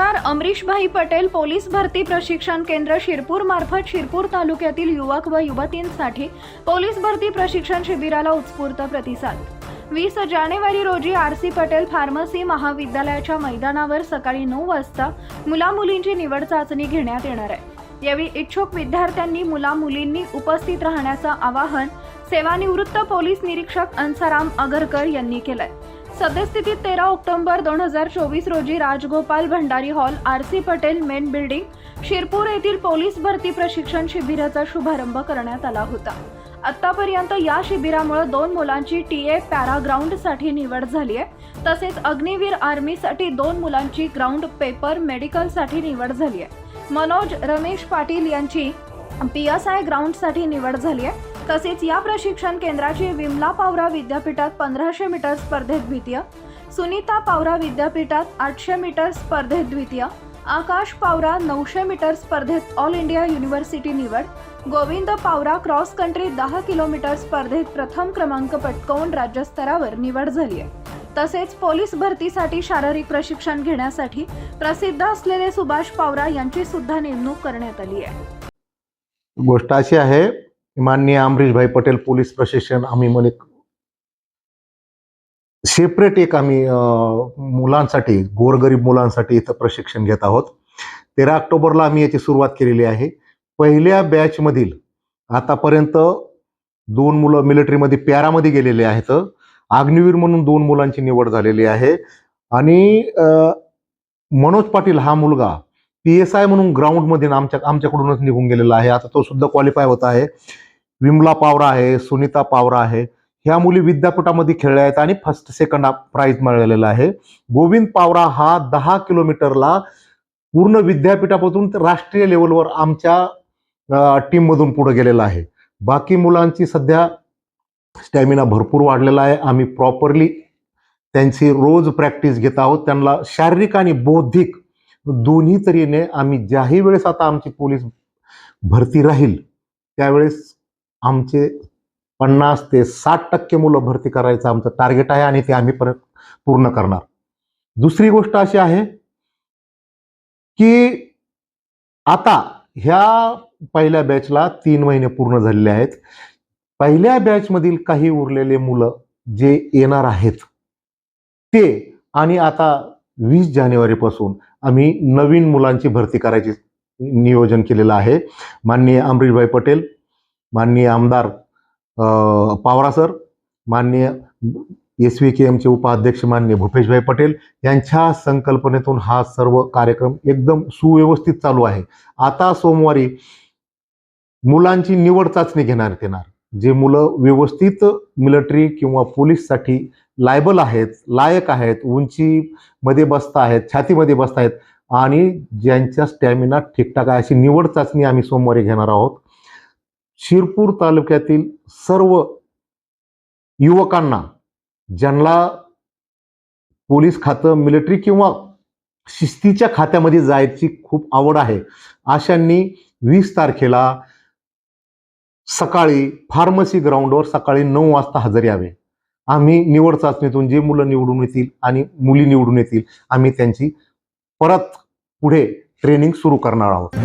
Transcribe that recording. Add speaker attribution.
Speaker 1: अमरीशभाई Patel police भरती प्रशिक्षण केंद्र शिरपूर मार्फत शिरपूर तालुक्यातील युवक व युवतींसाठी पोलीस भरती प्रशिक्षण शिबिराला उत्स्फूर्त प्रतिसाद. वीस जानेवारी रोजी आर सी पटेल फार्मसी महाविद्यालयाच्या मैदानावर सकाळी नऊ वाजता मुला मुलींची निवड चाचणी घेण्यात येणार आहे. यावेळी इच्छुक विद्यार्थ्यांनी मुला मुलींनी उपस्थित राहण्याचं आवाहन सेवानिवृत्त पोलीस निरीक्षक अन्साराम अगरकर यांनी केलंय. सद्यस्थितीत तेरा ऑक्टोबर दोन हजार चोवीस रोजी Rajgopal Bhandari hall R C Patel main building Shirpur येथील पोलीस भरती प्रशिक्षण शिबिराचा शुभारंभ करण्यात आला होता. आतापर्यंत या शिबिरामुळे दोन मुलांची टी ए पॅराग्राऊंडसाठी निवड झाली आहे तसेच अग्निवीर आर्मीसाठी दोन मुलांची ग्राउंड पेपर मेडिकलसाठी निवड झाली आहे मनोज रमेश पाटील यांची पी एस आय ग्राउंडसाठी निवड झाली आहे तसेच या प्रशिक्षण केंद्राची विमला पावरा विद्यापीठात पंधराशे मीटर स्पर्धेत द्वितीय सुनीता पावरा विद्यापीठात आठशे मीटर स्पर्धेत द्वितीय आकाश पावरा नऊशे मीटर स्पर्धेत ऑल इंडिया युनिव्हर्सिटी निवड गोविंद पावरा क्रॉस कंट्री दहा किलोमीटर स्पर्धेत प्रथम क्रमांक पटकावून राज्यस्तरावर निवड झाली आहे तसेच पोलीस भरतीसाठी शारीरिक प्रशिक्षण घेण्यासाठी प्रसिद्ध असलेले सुभाष पावरा यांची सुद्धा नेमणूक करण्यात आली आहे
Speaker 2: गोष्ट अशी आहे माननीय अमरीशभाई पटेल पोलीस प्रशिक्षण आम्ही म्हणे सेपरेट एक आम्ही मुलांसाठी गोरगरीब मुलांसाठी इथं प्रशिक्षण घेत आहोत. तेरा ऑक्टोबरला आम्ही याची सुरुवात केलेली आहे. पहिल्या बॅचमधील आतापर्यंत दोन मुलं मिलिटरीमध्ये पॅरामध्ये गेलेले आहेत. अग्निवीर म्हणून दोन मुलांची निवड झालेली आहे. आणि मनोज पाटील हा मुलगा पी एस आय म्हणून ग्राउंडमध्ये आमच्या आमच्याकडूनच निघून गेलेला आहे. आता तो सुद्धा क्वालिफाय होत आहे. विमला पावरा आहे सुनीता पावरा आहे. ह्या मुली विद्यापीठामध्ये खेळल्या आहेत आणि फर्स्ट सेकंड प्राईज मिळालेला आहे. गोविंद पावरा हा दहा किलोमीटरला पूर्ण विद्यापीठापासून ते राष्ट्रीय लेवलवर आमच्या टीममधून पुढे गेलेला आहे. बाकी मुलांची सध्या स्टॅमिना भरपूर वाढलेला आहे. आम्ही प्रॉपरली त्यांची रोज प्रॅक्टिस घेत आहोत. त्यांना शारीरिक आणि बौद्धिक दोन्ही तऱ्हेने आम्ही ज्याही वेळेस आता आमची पोलीस भरती राहील त्यावेळेस आमचे पन्नास ते साठ टक्के मुलं भरती करायचं आमचं टार्गेट आहे आणि ते आम्ही परत पूर्ण करणार. दुसरी गोष्ट अशी आहे की आता ह्या पहिल्या बॅचला तीन महिने पूर्ण झालेले आहेत. पहिल्या बॅचमधील काही उरलेले मुलं जे येणार आहेत ते आणि आता वीस जानेवारीपासून आम्ही नवीन मुलांची भरती करायची नियोजन केलेलं आहे. माननीय अमरीशभाई पटेल माननीय आमदार पावरा सर माननीय एस व्ही के एमचे उपाध्यक्ष माननीय भूपेशभाई पटेल यांच्या संकल्पनेतून हा सर्व कार्यक्रम एकदम सुव्यवस्थित चालू आहे. आता सोमवारी मुलांची निवड चाचणी घेण्यात येणार जे मुलं व्यवस्थित मिलिटरी किंवा पोलीससाठी लायबल आहेत लायक आहेत उंचीमध्ये बसता आहेत छातीमध्ये बसता आहेत आणि ज्यांच्या स्टॅमिना ठीकठाक आहे अशी निवड चाचणी आम्ही सोमवारी घेणार आहोत. शिरपूर तालुक्यातील सर्व युवकांना ज्यांना पोलीस खातं मिलिटरी किंवा शिस्तीच्या खात्यामध्ये जायची खूप आवड आहे अशांनी वीस तारखेला सकाळी फार्मसी ग्राउंडवर सकाळी नऊ वाजता हजर यावे. आम्ही निवड चाचणीतून जे मुलं निवडून येतील आणि मुली निवडून येतील आम्ही त्यांची परत पुढे ट्रेनिंग सुरू करणार आहोत.